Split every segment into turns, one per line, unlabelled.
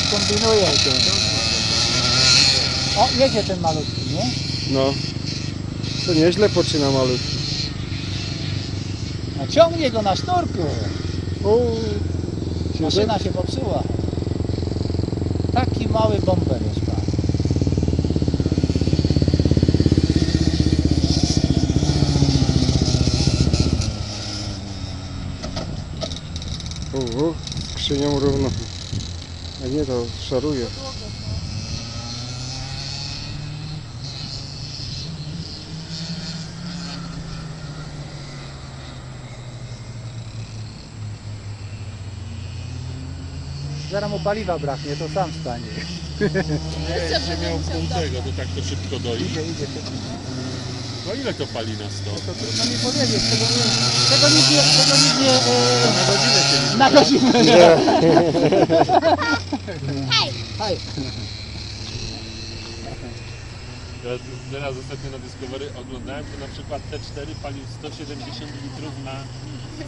kombinujecie. O, jedzie ten malutki, nie?
No. To nieźle poczyna malutki.
A ciągnie go na sznurku.
O,
Maszyna się popsuła. Taki mały bomber jest pan.
Uhu, skrzynią równo. A nie, to szaruje.
Zaraz mu paliwa braknie, to sam stanie.
Będzie miał pół tego, to tak to szybko doi.
Idzie, idzie.
No ile to pali na 100?
To trudno mi powiedzieć, tego, nie- tego nikt nie, tego nikt nie, e,
Na godzinę.
Hej.
Ja teraz ostatnio na Discovery oglądałem, to na przykład T4 palił 170 litrów na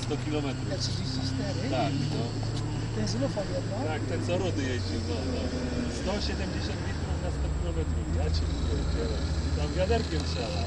100 km.
34?
Tak, no.
Lufą jedno?
Tak, ten co rudy jeździł, no, no. 170 litrów na 100 km. Ja cię pierdzielę. Tam wiaderkiem trzeba.